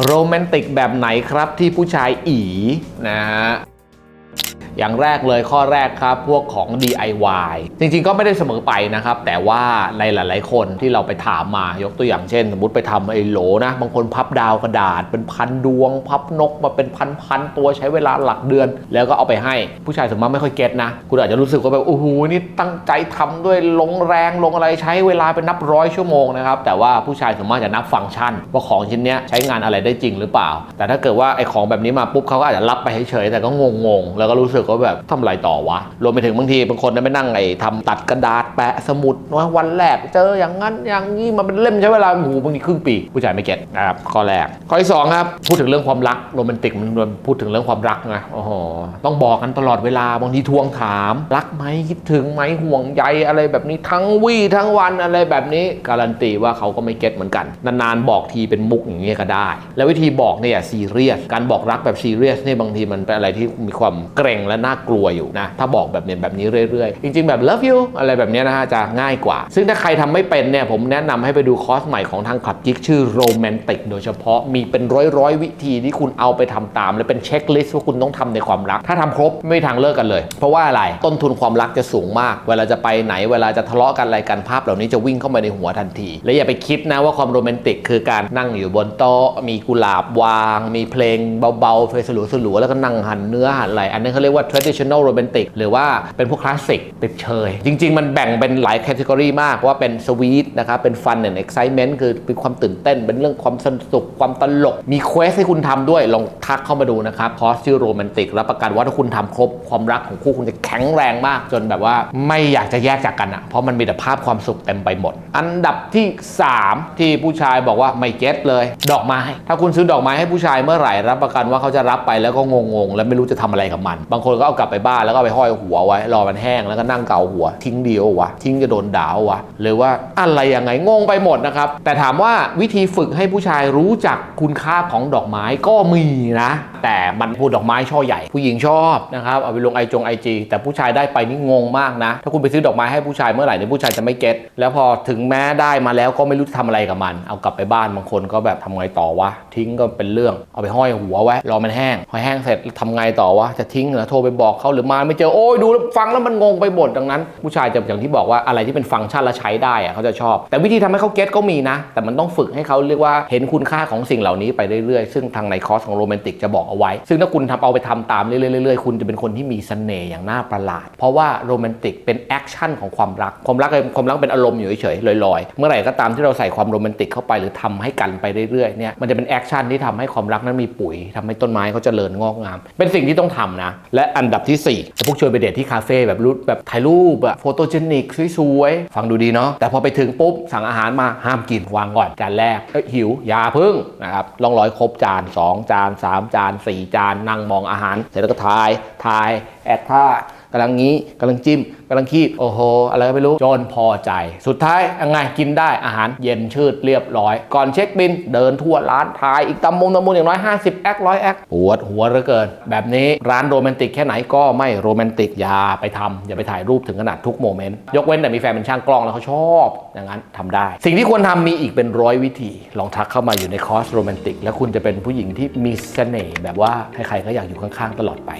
โรแมนติกแบบไหนครับที่ผู้ชายอีนะฮะ อย่างแรกเลยข้อแรกครับ พวกของ DIY จริงๆก็ไม่ได้เสมอไปนะครับ แต่ว่าในหลาย ๆ คนที่เราไปถามมายกตัวอย่างเช่น สมมติไปทำไอ้โหลนะบางคนพับดาวกระดาษ เป็นพันดวง พับนกมาเป็นพันๆตัวใช้เวลาหลักเดือน แล้วก็เอาไปให้ผู้ชายสมมติไม่ค่อยเก็ตนะ คุณอาจจะรู้สึกว่าแบบโอ้โหนี่ตั้งใจทำด้วยลงแรงลงอะไรใช้เวลาเป็นนับร้อยชั่วโมงนะครับแต่ว่าผู้ชายสมมติจะนับฟังก์ชัน ว่าของชิ้นเนี้ยใช้งานอะไรได้จริงหรือเปล่า แต่ถ้าเกิดว่าไอ้ของแบบนี้มาปุ๊บเขาก็อาจจะรับไปเฉยๆแต่ก็งงๆแล้วก็รู้สึกว่าแบบทำอะไรต่อวะ รวมไปถึงบางทีบางคนไม่นั่งไอ้ทำตัดกระดาษแปะสมุดว่าวันแรกเจออย่างนั้นอย่างนี้มาเป็นเล่มใช้เวลาโอ้โหบางทีครึ่งปี ผู้ชายไม่เก็ตนะครับข้อแรก ข้อที่สองครับพูดถึงเรื่องความรักโรแมนติกมันพูดถึงเรื่องความรักไงโอ้โหต้องบอกกันตลอดเวลาบางทีทวงถาม รักไหมคิดถึงไหมห่วงใยอะไรแบบนี้ทั้งวี่ทั้งวันอะไรแบบนี้การันตีว่าเขาก็ไม่เก็ตเหมือนกัน นานๆบอกทีเป็นมุกอย่างเงี้ยก็ได้ แล้ววิธีบอกเนี่ยซีเรียสการบอกรักแบบซีเรียสเนี่ยบางทีมันเป็นอะไรที่มีความเกรงและน่ากลัวอยู่นะถ้าบอกแบบเนี้ยแบบนี้เรื่อยๆ จริง ๆ แบบ love you อะไรแบบเนี้ยนะฮะจะง่ายกว่า ซึ่งถ้าใครทำไม่เป็นเนี่ยผมแนะนำให้ไปดูคอร์สใหม่ของทางขับจิกชื่อโรแมนติกโดยเฉพาะมีเป็นร้อยร้อยๆวิธีที่คุณเอาไปทำตาม และเป็นเช็คลิสต์ว่าคุณต้องทำในความรัก ถ้าทำครบไม่มีทางเลิกกันเลย เพราะว่าอะไรต้นทุนความรักจะสูงมาก เวลาจะไปไหนเวลาจะทะเลาะกันอะไรกันภาพเหล่านี้จะวิ่งเข้ามาในหัวทันที และอย่าไปคิดนะว่าความโรแมนติกคือการนั่งอยู่บนโต๊ะมีกุหลาบวาง มีเพลงเบาๆเพลงสลัวๆแล้วก็นั่งหั่นเนื้อหันอะไรอันนี้เขาเรียกว่า traditional romantic หรือว่าเป็นพวกคลาสสิกติดเชย จริง ๆ มันแบ่งเป็นหลายแคตตากรีมากว่าเป็นสวีทนะครับ เป็น fun and excitement คือเป็นความตื่นเต้น เป็นเรื่องความสนุก ความตลก มีเควสให้คุณทำด้วย ลองทักเข้ามาดูนะครับคอร์สชื่อโรแมนติกรับประกันว่าถ้าคุณทำครบความรักของคู่คุณจะแข็งแรงมาก จนแบบว่าไม่อยากจะแยกจากกันอะเพราะมันมีแต่ภาพความสุขเต็มไปหมด อันดับที่ 3 ที่ผู้ชายบอกว่าไม่เก็ตเลย ดอกไม้ ถ้าคุณซื้อดอกไม้ให้ผู้ชายเมื่อไหร่รับประกันว่าเขาจะรับไปแล้วก็งงๆ แล้วไม่รู้จะทำอะไรกับมัน บางคนก็เอากลับไปบ้านแล้วก็ไปห้อยหัวไว้ รอมันแห้งแล้วก็นั่งเกาหัว ทิ้งเดียววะทิ้งจะโดนด่าวะหรือว่าอะไรยังไงงงไปหมดนะครับ แต่ถามว่าวิธีฝึกให้ผู้ชายรู้จักคุณค่าของดอกไม้ก็มีนะ แต่มันพูดดอกไม้ช่อใหญ่ ผู้หญิงชอบนะครับเอาไปลงไอจงไอจีแต่ผู้ชายได้ไปนี่งงมากนะ ถ้าคุณไปซื้อดอกไม้ให้ผู้ชายเมื่อไหร่เนี่ยผู้ชายจะไม่เก็ตแล้วพอถึงแม้ได้มาแล้วก็ไม่รู้จะทำอะไรกับมัน เอากลับไปบ้านบางคนก็แบบทำไงต่อวะทิ้งก็เป็นเรื่องเอาไปห้อยหัวไว้รอมันแห้งพอแห้งเสร็จทำไงต่อวะจะทิ้งเหรอโทรไปบอกเขาหรือมาไม่เจอโอ้ยดูฟังแล้วมันงงไปหมดดังนั้น ผู้ชายจะอย่างที่บอกว่าอะไรที่เป็นฟังก์ชันและใช้ได้อะเขาจะชอบ แต่วิธีทำให้เขาเก็ตก็มีนะ แต่มันต้องฝึกให้เขาเรียกว่าเห็นคุณค่าของสิ่งเหล่านี้ไปเรื่อยๆ ซึ่งทางในคอร์สของโรแมนติกจะบอกเอาไว้ ซึ่งถ้าคุณทำเอาไปทำตามเรื่อยๆคุณจะเป็นคนที่มีเสน่ห์อย่างน่าประหลาด เพราะว่าโรแมนติกเป็นแอคชั่นของความรัก ความรักความรักเป็นอารมณ์อยู่เฉยๆลอยๆ เมื่อไหร่ก็ตามที่เราใส่ความโรแมนติกเข้าไปหรือทำให้กันไปเรื่อยๆเนี่ยมันจะเป็นแอคชั่นที่ทำให้ความรักนั้นมีปุ๋ยทำให้ต้นไม้เขาเจริญงอกงาม เป็นสิ่งที่ต้องทำนะและอันดับที่สี่พวกชวนไปเดทที่คาเฟ่แบบรูปแบบถ่ายรูปแบบโฟโตเจนิกสวยๆ ฟังดูดีเนาะแต่พอไปถึงปุ๊บ สั่งอาหารมาห้ามกินวางก่อนจานแรกหิว ยาพึ่งนะครับลองร้อยครบจาน 2 จาน 3 จาน 4 จาน นั่งมองอาหาร เสร็จแล้วก็ทายทายแอดท่า กำลังงี้กำลังจิ้มกำลังคีบโอ้โหอะไรก็ไม่รู้จนพอใจ สุดท้ายยังไงกินได้อาหารเย็นชืดเรียบร้อย ก่อนเช็คบินเดินทั่วร้านทายอีกตำมงตำมุงอย่างน้อย 50 แอคร้อยแอคปวดหัวเหลือเกิน แบบนี้ร้านโรแมนติกแค่ไหนก็ไม่โรแมนติกอย่าไปทำอย่าไปถ่ายรูปถึงขนาดทุกโมเมนต์ยกเว้นแต่มีแฟนเป็นช่างกล้องแล้วเขาชอบอย่างนั้นทำได้ สิ่งที่ควรทำมีอีกเป็นร้อยวิธี ลองทักเข้ามาอยู่ในคอร์สโรแมนติกแล้วคุณจะเป็นผู้หญิงที่มีเสน่ห์แบบว่าใครๆก็อยากอยู่ข้างๆตลอดไป